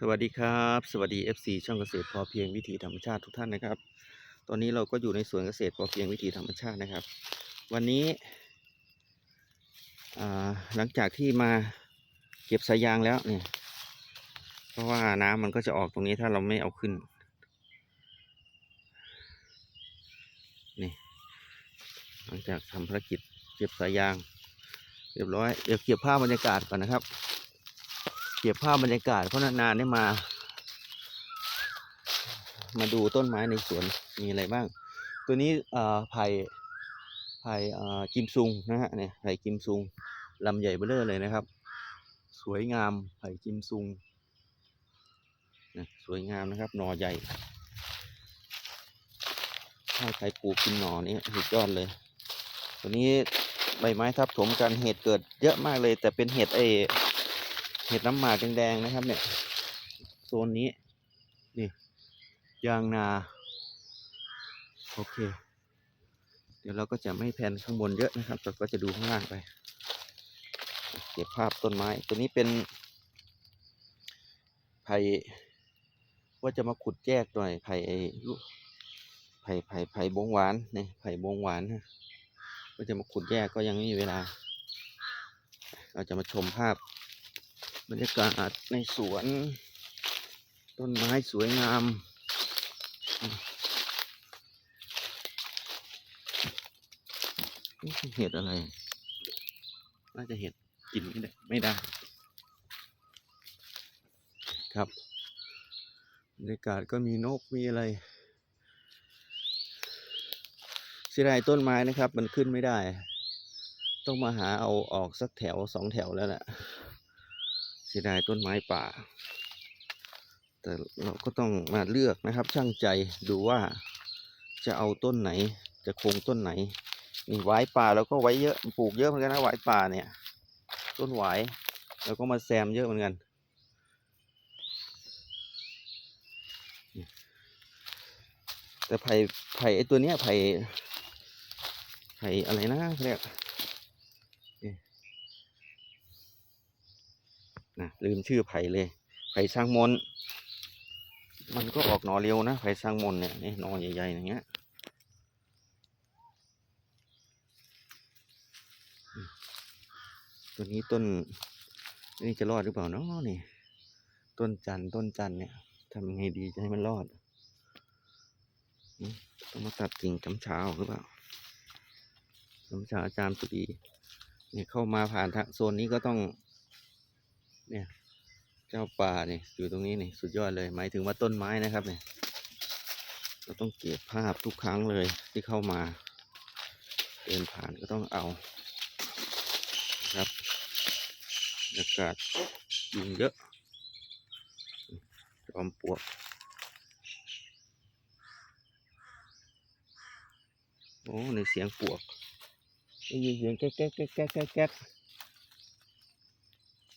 สวัสดีครับ สวัสดี FC ช่องเกษตรพอเพียงวิถีธรรมชาติทุกท่านนะครับ ตอนนี้เราก็อยู่ในสวนเกษตรพอเพียงวิถีธรรมชาตินะครับ วันนี้หลังจากที่มาเก็บสายยางแล้วเนี่ยเพราะว่าน้ำมันก็จะออกตรงนี้ถ้าเราไม่เอาขึ้นนี่หลังจากทำภารกิจเก็บสายยาง เรียบร้อยเดี๋ยวเก็บภาพบรรยากาศก่อนนะครับ เก็บภาพบรรยากาศเพราะนานๆได้มา มาดูต้นไม้ในสวนมีอะไรบ้าง ตัวนี้อ่อไผ่ไผ่เอ่อกิมซุงนะฮะเนี่ยไผ่กิมซุงลำใหญ่เบ้อเร่อเลยนะครับ สวยงามไผ่กิมซุงนะสวยงามนะครับหน่อใหญ่ ถ้าใครปลูกกินหน่อนี่สุดยอดเลย ตัวนี้ใบไม้ทับถมกันเห็ดเกิดเยอะมากเลย แต่เป็นเห็ดไอ เห็ดน้ำหมากแดงๆนะครับ เนี่ยโซนนี้ นี่ ยางนา โอเค เดี๋ยวเราก็จะไม่แพนข้างบนเยอะนะครับเราก็จะดูข้างล่างไป เก็บภาพต้นไม้ ตัวนี้เป็นไผ่ว่าจะมาขุดแยกหน่อยไผ่ไอ้ลูกไผ่ไผ่ไผ่บงหวานเนี่ยไผ่บงหวานนะว่าจะมาขุดแยกก็ยังไม่มีเวลา เราจะมาชมภาพ บรรยากาศในสวน ต้นไม้สวยงามเห็ดอะไร น่าจะเห็ดกินไม่ได้ไม่ได้ ครับบรรยากาศก็มีนกมีอะไรเสียดายต้นไม้นะครับ มันขึ้นไม่ได้ ต้องมาหาเอาออกสักแถวสองแถวแล้วแหละ สียดายต้นไม้ป่า แต่เราก็ต้องมาเลือกนะครับ ช่างใจดูว่าจะเอาต้นไหน จะคงต้นไหนนี่หวายป่าแล้วก็ไว้เยอะปลูกเยอะเหมือนกันนะหวายป่าเนี่ย ต้นหวายแล้วก็มาแซมเยอะเหมือนกันแต่ไผ่ไผ่ไอตัวเนี้ยไผ่ไผ่อะไรนะเขาเรียก นะลืมชื่อไผ่เลย ไผ่ช่างมน มันก็ออกหนอเร็วนะไผ่ช่างมนเนี่ยนี่หนอใหญ่ๆอย่างเงี้ยตัวนี้ต้นนี่จะรอดหรือเปล่าเนาะนี่ ต้นจันทร์ต้นจันทร์เนี่ยทำยังไงดีจะให้มันรอดต้องมาตัดกิ่งกำเช้าหรือเปล่ากำเช้าอาจารย์สุดีเนี่ยเข้ามาผ่านทางโซนนี้ก็ต้อง เนี่ยเจ้าป่าเนี่ยอยู่ตรงนี้นี่สุดยอดเลย หมายถึงว่าต้นไม้นะครับเนี่ย เราต้องเก็บภาพทุกครั้งเลยที่เข้ามา เดินผ่านก็ต้องเอาครับบรรยากาศยุงเยอะจอมปลวกโอ้ในเสียงปลวกได้ยินเสียงแก๊กแก๊กแก๊กแก๊กแก๊กแก๊ก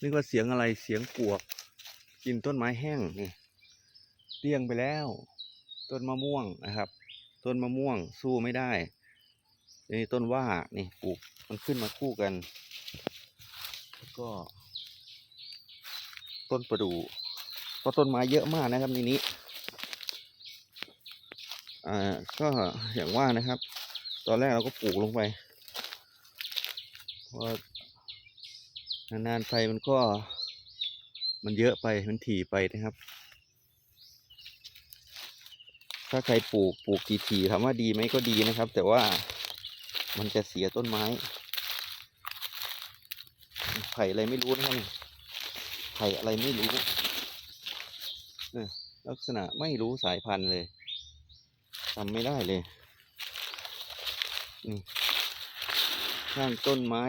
นึกว่าเสียงอะไรเสียงปลวก กินต้นไม้แห้งนี่เลี้ยงไปแล้ว ต้นมะม่วงนะครับ ต้นมะม่วงสู้ไม่ได้นี่ต้นว่านี่ปลูกมันขึ้นมาคู่กัน แล้วก็ ต้นประดู่ก็ต้นไม้เยอะมากนะครับในนี้อ่าก็อย่างว่านะครับ ตอนแรกเราก็ปลูกลงไปพอ นานๆไปมันก็มันเยอะไปมันถี่ไปนะครับ ถ้าใครปลูกปลูกทีๆถามว่าดีไหมก็ดีนะครับ แต่ว่ามันจะเสียต้นไม้ ไผ่อะไรไม่รู้นะครับไผ่อะไรไม่รู้เนี่ยลักษณะไม่รู้สายพันธุ์เลยจำไม่ได้เลย นี่ข้างต้นไม้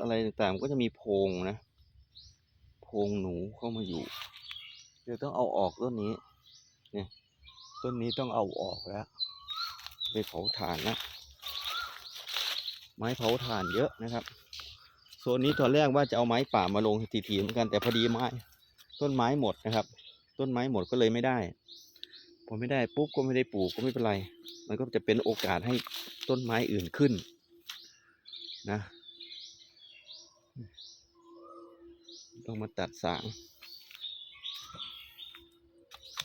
อะไรต่างๆ ก็จะมีโพงนะ โพงหนูเข้ามาอยู่ เดี๋ยวต้องเอาออกต้นนี้ เนี่ย ต้นนี้ต้องเอาออกแล้ว ไปเผาถ่านนะ ไม้เผาถ่านเยอะนะครับ โซนนี้ตอนแรกว่าจะเอาไม้ป่ามาลงทีๆเหมือนกัน แต่พอดีไม้ ต้นไม้หมดนะครับ ต้นไม้หมดก็เลยไม่ได้พอไม่ได้ปุ๊บก็ไม่ได้ปลูกก็ไม่เป็นไร มันก็จะเป็นโอกาสให้ต้นไม้อื่นขึ้นนะ ต้องมาตัดสาง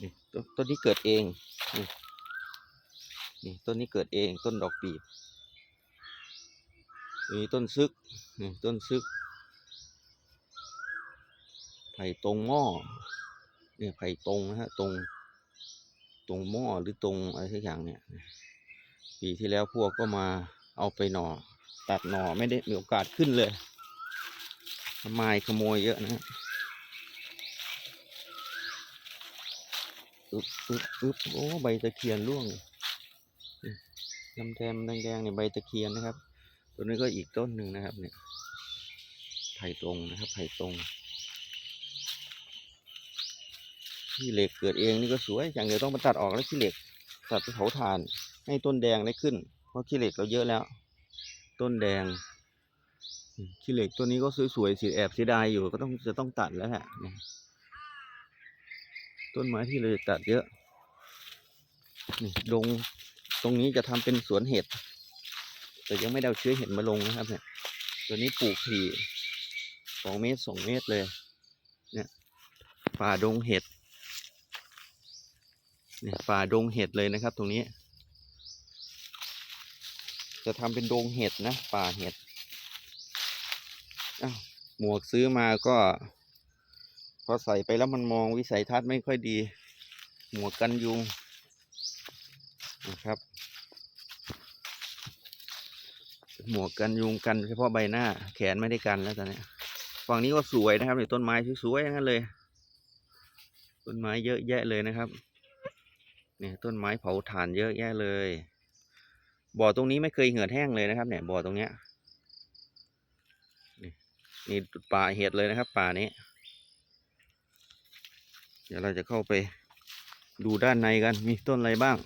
นี่ต้นต้นนี้เกิดเอง นี่นี่ต้นนี้เกิดเอง ต้นดอกปีบนี่ต้นซึกนี่ต้นซึก ไผ่ตรงหม้อเนี่ยไผ่ตรงนะฮะ ตรง ตรงหม้อหรือตรงอะไรสักอย่างเนี่ย ปีที่แล้วพวกก็มาเอาไปหน่อ ตัดหน่อไม่ได้มีโอกาสขึ้นเลย ทำไมขโมยเยอะนะฮะอึ๊บอึ๊บอึ๊บโอ้ ใบตะเคียนร่วงดำแดงแดงๆเนี่ยใบตะเคียนนะครับ ตัวนี้ก็อีกต้นหนึ่งนะครับ เนี่ย ไผ่ตรงนะครับ ไผ่ตรงขี้เหล็กเกิดเองนี่ก็สวย อย่างเดียวต้องมาตัดออกแล้วขี้เหล็ก ตัดไปเผาถ่าน ให้ต้นแดงได้ขึ้น เพราะขี้เหล็กเราเยอะแล้ว ต้นแดง ขี้เหล็กตัวนี้ก็สวยๆสีแอบเสียดายอยู่ก็ต้องจะต้องตัดแล้วแหละต้นไม้ที่เราจะตัดเยอะนี่ดงตรงนี้จะทำเป็นสวนเห็ด แต่ยังไม่ได้เชื้อเห็ดมาลงนะครับ เนี่ย ตัวนี้ปลูกถี่สองเมตรสองเมตรเลย เนี่ยป่าดงเห็ดเนี่ยป่าดงเห็ดเลยนะครับ ตรงนี้ จะทำเป็นดงเห็ดนะป่าเห็ด อ้าวหมวกซื้อมาก็ พอใส่ไปแล้วมันมองวิสัยทัศน์ไม่ค่อยดี หมวกกันยุงนะครับ หมวกกันยุงกันเฉพาะใบหน้า แขนไม่ได้กันแล้วตอนนี้ฝั่งนี้ก็สวยนะครับนี่ต้นไม้สวยๆทั้งนั้นเลยต้นไม้เยอะแยะเลยนะครับ เนี่ยต้นไม้เผาถ่านเยอะแยะเลย บ่อตรงนี้ไม่เคยเหือดแห้งเลยนะครับ เนี่ยบ่อตรงเนี้ย นี่ป่าเห็ดเลยนะครับ ป่านี้ เดี๋ยวเราจะเข้าไปดูด้านในกันมีต้นอะไรบ้าง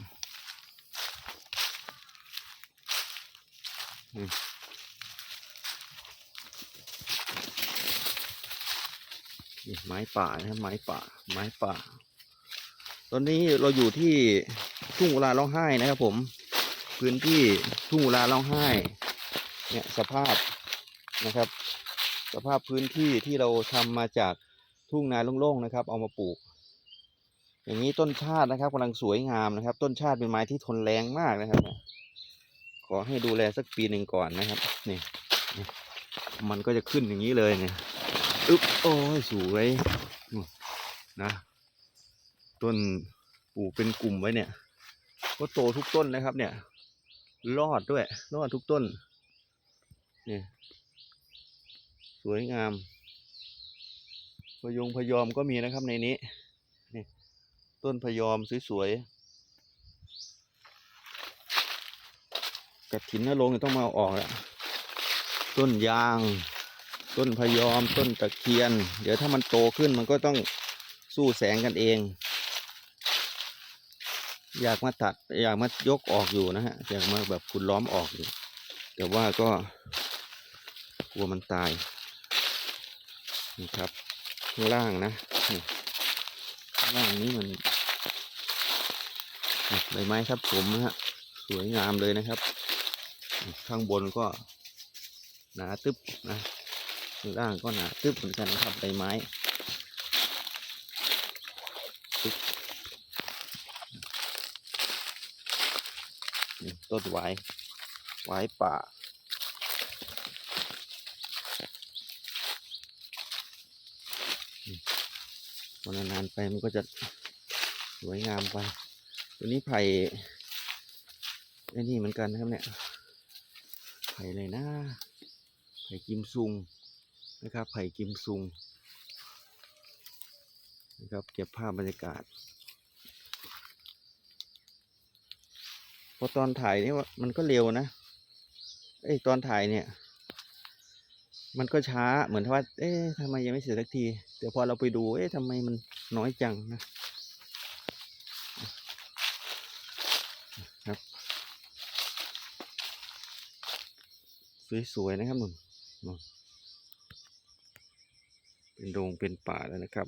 นี่ไม้ป่านะครับไม้ป่า ไม้ป่า ตอนนี้เราอยู่ที่ทุ่งอุลาร้องไห้นะครับผม พื้นที่ทุ่งอุลาร้องไห้ เนี่ยสภาพนะครับ สภาพพื้นที่ที่เราทำมาจากทุ่งนาโล่งๆนะครับ เอามาปลูก อย่างนี้ต้นชาตินะครับกำลังสวยงามนะครับ ต้นชาติเป็นไม้ที่ทนแรงมากนะครับขอให้ดูแลสักปีหนึ่งก่อนนะครับนี่มันก็จะขึ้นอย่างนี้เลยเนี่ยอึ๊บโอ้ยสวยนู่นะต้นปลูกเป็นกลุ่มไว้เนี่ย ก็โตทุกต้นนะครับ เนี่ย รอดด้วย รอดทุกต้น เนี่ย วยงามพยงพยอมก็มีนะครับในนี้นี่ต้นพยอมสวยๆกระถินนรงค์ต้องมาเอาออกแล้วต้นยาง ต้นพยอม ต้นตะเคียน เดี๋ยวถ้ามันโตขึ้นมันก็ต้องสู้แสงกันเอง อยากมาตัดอยากมายกออกอยู่นะฮะอยากมาแบบคุณล้อมออกอยู่แต่ว่าก็กลัวมันตาย นี่ครับข้างล่างนะข้างล่างนี้มันใบไม้ครับผมนะฮะสวยงามเลยนะครับ ข้างบนก็หนาตึ๊บนะข้างล่างก็หนาตึ๊บเหมือนกันนะครับใบไม้ต้นหวายหวายป่า อนานๆไปมันก็จะสวยงามไป ตัวนี้ไผ่ไอ้นี่เหมือนกันนะครับเนี่ย ไผ่เลยนะ ไผ่กิมซุงนะครับ ไผ่กิมซุงนะครับ เก็บภาพบรรยากาศ พอตอนถ่ายนี่ว่ามันก็เร็วนะเอ้ยตอนถ่ายเนี่ย มันก็ช้าเหมือนว่า เอ๊ะทำไมยังไม่เสร็จสักที แต่พอเราไปดู เอ๊ะทำไมมันน้อยจังนะ ครับ สวย ๆ นะครับหนุ่นเป็นโรงเป็นป่าแล้วนะครับ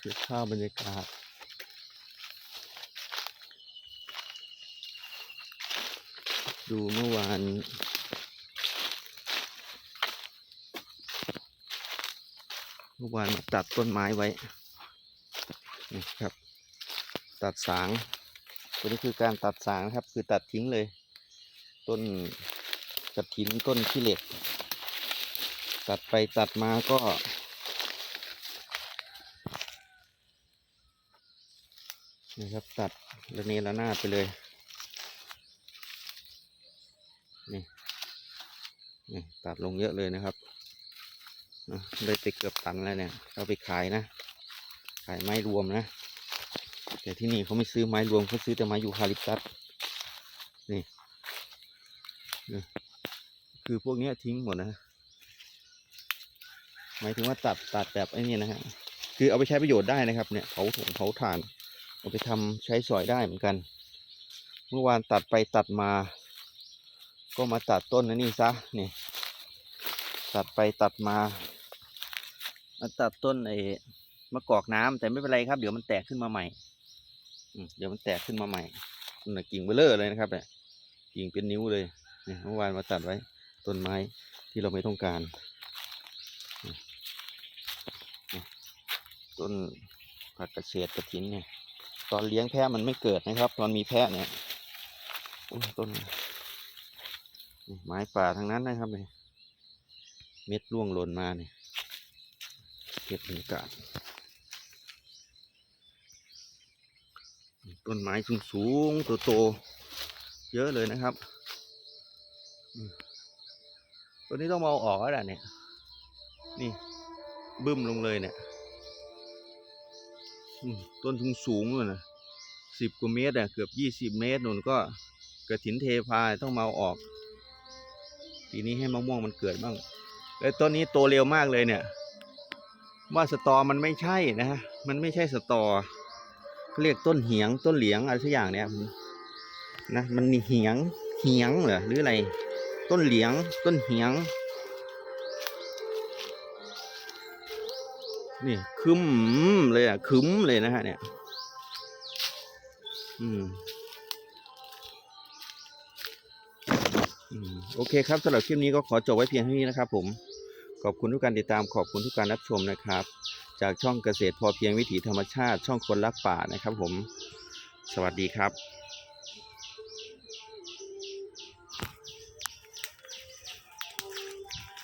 เก็บภาพบรรยากาศดูเมื่อวาน เมื่อวานมาตัดต้นไม้ไว้นี่ครับ ตัดสางตัวนี้คือการตัดสางครับ คือตัดทิ้งเลย ต้นกระถินต้นขี้เหล็ก ตัดไปตัดมาก็นี่ครับตัดระเนระนาดไปเลยนี่นี่ตัดลงเยอะเลยนะครับ นะได้ไปเกือบตันแล้วเนี่ยเอาไปขายนะ ขายไม้รวมนะ แต่ที่นี่เขาไม่ซื้อไม้รวมเขาซื้อแต่ไม้ยูคาลิปตัสนี่นี่คือพวกนี้ทิ้งหมดนะ หมายถึงว่าตัดตัดแบบไอ้นี่นะฮะคือเอาไปใช้ประโยชน์ได้นะครับเนี่ยเผาถุงเผาถ่าน เอาไปทำใช้สอยได้เหมือนกัน เมื่อวานตัดไปตัดมา ก็มาตัดต้นนะนี่ซะนี่ตัดไปตัดมา มาตัดต้นไอ้มะกอกน้ำแต่ไม่เป็นไรครับ เดี๋ยวมันแตกขึ้นมาใหม่อเดี๋ยวมันแตกขึ้นมาใหม่น่ะกิ่งเบลเลอร์เลยนะครับเนี่ยกิ่งเป็นนิ้วเลยเนี่ยเมื่อวานมาตัดไว้ต้นไม้ที่เราไม่ต้องการ ต้นผักกระเฉดกระถินเนี่ย ตอนเลี้ยงแพะมันไม่เกิดนะครับ ตอนมีแพะเนี่ยต้นไม้ป่าทั้งนั้นนะครับเนี่ยเม็ดร่วงหล่นมาเนี่ย เก็บบรรยากาศต้นไม้สูงสูงๆโตๆเยอะเลยนะครับตัวนี้ต้องเอาออกแล้วล่ะเนี่ย นี่ บึ้มลงเลยเนี่ยต้นสูงสูงเลยนะสิบกว่าเมตรอะเกือบยี่สิบเมตรนู่นก็กระถินเทพาต้องมาเอาออกปีนี้ให้มะม่วงมันเกิดบ้างแล้วต้นนี้โตเร็วมากเลยเนี่ย ว่าสตอมันไม่ใช่นะฮะมันไม่ใช่สตอเขาเรียกต้นเหียงต้นเหลียงอะไรสักอย่างเนี่ยนะมันมีเหียงเหียงเหรอหรืออะไร ต้นเหลียงต้นเหียงนี่คึมเลยอะคึมเลยนะฮะเนี่ย อืมอืมโอเคครับสำหรับคลิปนี้ก็ขอจบไว้เพียงเท่านี้นะครับผม ขอบคุณทุกการติดตามขอบคุณทุกการรับชมนะครับ จากช่องเกษตรพอเพียงวิถีธรรมชาติช่องคนรักป่านะครับผม สวัสดีครับ